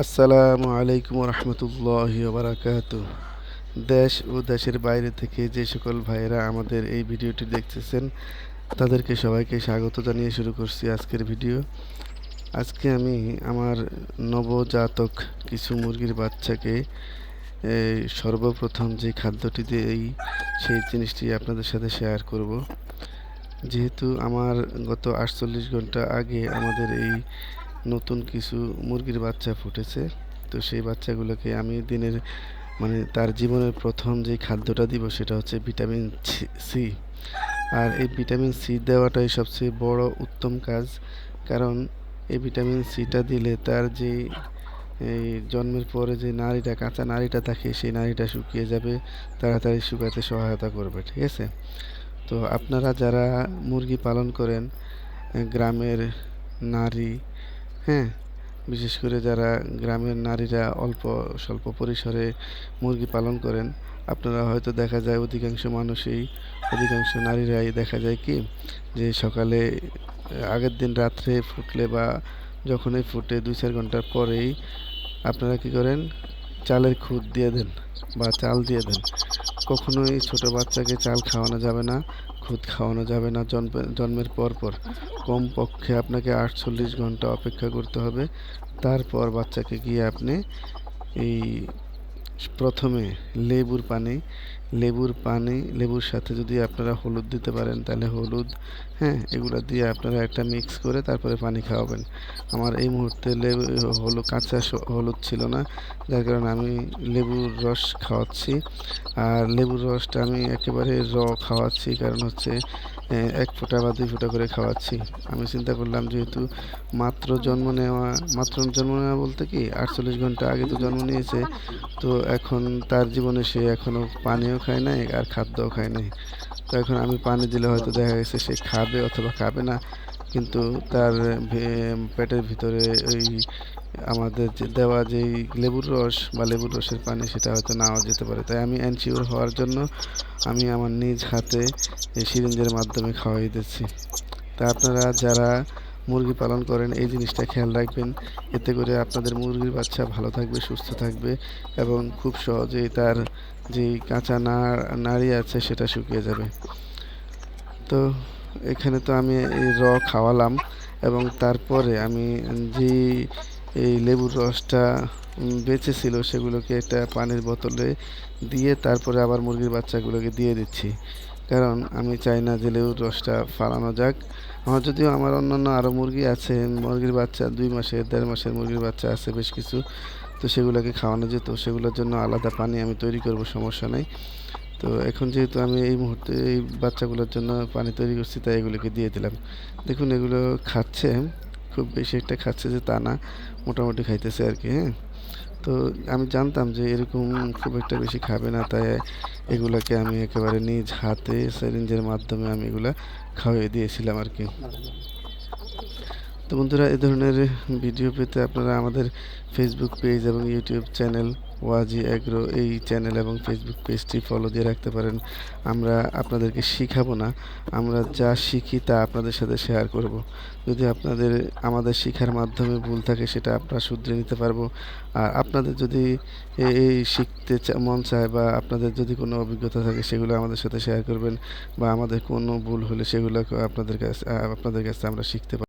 আসসালামু আলাইকুম রহমতুল্লাহ বারাকাত দেশ ও দেশের বাইরে থেকে যে সকল ভাইয়েরা আমাদের এই ভিডিওটি দেখতেছেন, তাদেরকে সবাইকে স্বাগত জানিয়ে শুরু করছি আজকের ভিডিও। আজকে আমি আমার নবজাতক কিছু মুরগির বাচ্চাকে সর্বপ্রথম যে খাদ্যটি দিই, সেই জিনিসটি আপনাদের সাথে শেয়ার করব। যেহেতু আমার গত আটচল্লিশ ঘণ্টা আগে আমাদের এই নতুন কিছু মুরগির বাচ্চা ফুটেছে। তো সেই বাচ্চাগুলোকে আমি দিনের মানে তার জীবনের প্রথম যে খাদ্যটা দিব সেটা হচ্ছে ভিটামিন সি। আর এই ভিটামিন সি দেওয়াটাই সবচেয়ে বড় উত্তম কাজ। কারণ এই ভিটামিন সিটা দিলে তার যে এই জন্মের পরে যে নারীটা কাঁচা নারীটা থাকে, সেই নারীটা শুকিয়ে যাবে, তাড়াতাড়ি শুকাতে সহায়তা করবে, ঠিক আছে? তো আপনারা যারা মুরগি পালন করেন গ্রামের নারী হ্যাঁ। বিশেষ করে যারা গ্রামের নারীরা অল্প স্বল্প পরিসরে মুরগি পালন করেন, আপনারা হয়তো দেখা যায় অধিকাংশ মানুষই, অধিকাংশ নারীরাই দেখা যায় কি, যে সকালে আগের দিন রাত্রে ফুটলে বা যখনই ফুটে দুই চার ঘণ্টার পরেই আপনারা কি করেন চালের খুদ দিয়ে দেন বা চাল দিয়ে দেন। কখনোই ছোট বাচ্চাকে চাল খাওয়ানো যাবে না, খুদ খাওয়ানো যাবে না জন্মের পর পর কমপক্ষে আপনাকে আটচল্লিশ ঘণ্টা অপেক্ষা করতে হবে। তারপর বাচ্চাকে গিয়ে আপনি এই প্রথমে লেবুর পানি লেবুর পানি, লেবুর সাথে যদি আপনারা হলুদ দিতে পারেন, তাহলে হলুদ হ্যাঁ এগুলো দিয়ে আপনারা একটা মিক্স করে তারপরে পানি খাওয়াবেন। আমার এই মুহূর্তে লেবু হলুদ কাঁচা হলুদ ছিল না, যার কারণে আমি লেবুর রস খাওয়াচ্ছি। আর লেবুর রসটা আমি একেবারে র খাওয়াচ্ছি, কারণ হচ্ছে এক ফোঁটা বা দুই ফোঁটা করে খাওয়াচ্ছি। আমি চিন্তা করলাম যেহেতু মাত্র জন্ম নেওয়া, মাত্র জন্ম নেওয়া বলতে কি, আটচল্লিশ ঘণ্টা আগে তো জন্ম নিয়েছে, তো এখন তার জীবনে সে এখনও পানিও খায় নাই আর খাদ্যও খায় নাই। তো এখন আমি পানি দিলে হয়তো দেখা গেছে সে খাবে অথবা খাবে না। কিন্তু তার পেটের ভিতরে ওই আমাদের যে দেওয়া যেই লেবুর রস বা লেবুর রসের পানি, সেটা হয়তো নাও যেতে পারে। তাই আমি অ্যানসিওর হওয়ার জন্য আমি আমার নিজ হাতে এই সিরিঞ্জের মাধ্যমে খাওয়াই দিচ্ছি। তা আপনারা যারা মুরগি পালন করেন, এই জিনিসটা খেয়াল রাখবেন। এতে করে আপনাদের মুরগির বাচ্চা ভালো থাকবে, সুস্থ থাকবে এবং খুব সহজেই তার যে কাঁচা নাড়ি আছে, সেটা শুকিয়ে যাবে। তো এখানে তো আমি এই র খাওয়ালাম এবং তারপরে আমি যে এই লেবুর রসটা বেঁচে ছিল সেগুলোকে একটা পানির বোতলে দিয়ে তারপরে আবার মুরগির বাচ্চাগুলোকে দিয়ে দিচ্ছি। কারণ আমি চাই না যে লেবুর রসটা ফালানো যাক। আমার যদিও আমার অন্যান্য আরও মুরগি আছে, মুরগির বাচ্চা দুই মাসের দেড় মাসের মুরগির বাচ্চা আছে বেশ কিছু। তো সেগুলোকে খাওয়ানো যেত, সেগুলোর জন্য আলাদা পানি আমি তৈরি করব, সমস্যা নেই। তো এখন যেহেতু আমি এই মুহূর্তে এই বাচ্চাগুলোর জন্য পানি তৈরি করছি, তাই এগুলোকে দিয়ে দিলাম। দেখুন, এগুলো খাচ্ছে, খুব বেশি একটা খাচ্ছে যে তা না, মোটামুটি খাইতেছে আর কি হ্যাঁ। তো আমি জানতাম যে এরকম খুব একটা বেশি খাবে না, তাই এগুলাকে আমি একেবারে নিজ হাতে সিরিঞ্জের মাধ্যমে আমি এগুলা খাওয়িয়ে দিয়েছিলাম আর কি। তো বন্ধুরা, এ ধরনের ভিডিও পেতে আপনারা আমাদের ফেসবুক পেজ এবং ইউটিউব চ্যানেল ওয়াজি অ্যাগ্রো এই চ্যানেল এবং ফেসবুক পেজটি ফলো দিয়ে রাখতে পারেন। আমরা আপনাদেরকে শিখাবো না। আমরা যা শিখি তা আপনাদের সাথে শেয়ার করব। যদি আপনাদের, আমাদের শিখার মাধ্যমে ভুল থাকে সেটা আমরা শুধরে নিতে পারব। আর আপনাদের যদি এই শিখতে মন চায় বা আপনাদের যদি কোনো অভিজ্ঞতা থাকে সেগুলো আমাদের সাথে শেয়ার করবেন বা আমাদের কোনো ভুল হলে সেগুলো আপনাদের কাছে আপনাদের কাছে আমরা শিখতে